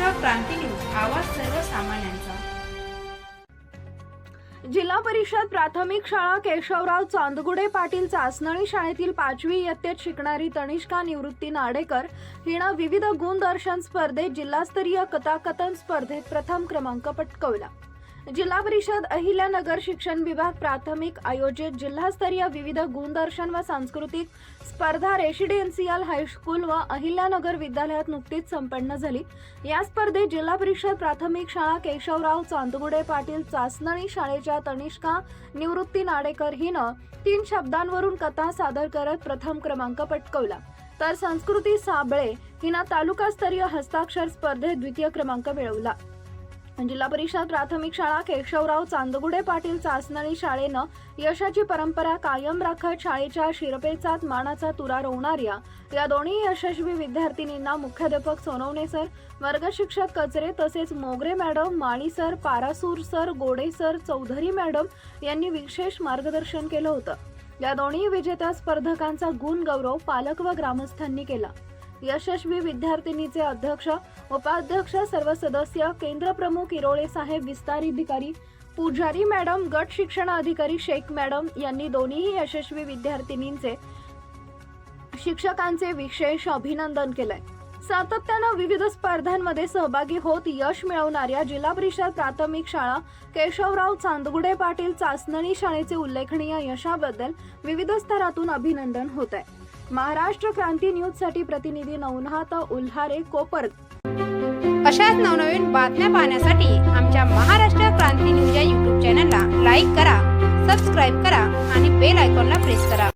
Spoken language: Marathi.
महाराष्ट्र क्रांती न्यूज आवाज सर्वसामान्यांचा. जिल्हा परिषद प्राथमिक शाळा केशवराव चांदगुडे पाटील चासनळी शाळेतील पाचवी इयत्तेत शिकणारी तनिष्का निवृत्ती नाडेकर हिनं विविध गुणदर्शन स्पर्धेत जिल्हास्तरीय कथाकथन स्पर्धेत प्रथम क्रमांक पटकवला. जिल्हा परिषद अहिल्यानगर शिक्षण विभाग प्राथमिक आयोजित जिल्हास्तरीय विविध गुणदर्शन व सांस्कृतिक स्पर्धा रेसिडेन्शियल हायस्कूल व अहिल्यानगर विद्यालयात नुकतीच संपन्न झाली. या स्पर्धेत जिल्हा परिषद प्राथमिक शाळा केशवराव चांदगुडे पाटील चाचणी शाळेच्या तनिष्का निवृत्ती नाडेकर हिनं तीन शब्दांवरून कथा सादर करत प्रथम क्रमांक पटकवला. तर संस्कृती साबळे हिनं तालुकास्तरीय हस्ताक्षर स्पर्धेत द्वितीय क्रमांक मिळवला. जिल्हा परिषद प्राथमिक शाळा केशवराव चांदगुडे पाटील चाचणी शाळेनं यशाची परंपरा कायम राखत शाळेच्या शिरपेचात मानाचा तुरा रोवणाऱ्या या दोन्ही यशस्वी विद्यार्थिनींना मुख्याध्यापक सोनवणे सर वर्गशिक्षक कचरे तसेच Mogare madam Mali sir Parasur sir Gode sir Chaudhari madam यांनी विशेष मार्गदर्शन केलं होतं. या दोन्ही विजेत्या स्पर्धकांचा गुण गौरव पालक व ग्रामस्थांनी केला. यशस्वी विद्यार्थिनीचे अध्यक्ष उपाध्यक्ष सर्व सदस्य केंद्र प्रमुख इरोळे साहेब विस्ताराधिकारी पुजारी मॅडम गट शिक्षण अधिकारी शेख मॅडम यांनी दोन्ही यशस्वी विद्यार्थिनींचे शिक्षकांचे विशेष अभिनंदन केलंय. सातत्यानं विविध स्पर्धांमध्ये सहभागी होत यश मिळवणाऱ्या जिल्हा परिषद प्राथमिक शाळा केशवराव चांदगुडे पाटील चाचणी शाळेचे उल्लेखनीय यशाबद्दल विविध स्तरातून अभिनंदन होत आहे महाराष्ट्र क्रांती न्यूजसाठी प्रतिनिधी नवनाथ उल्हारे कोपर. अशाच नवनवीन बातम्या पाहण्यासाठी आमच्या महाराष्ट्र क्रांती न्यूज या यूट्यूब चॅनलला लाईक करा सबस्क्राईब करा आणि बेल आयकॉनला प्रेस करा.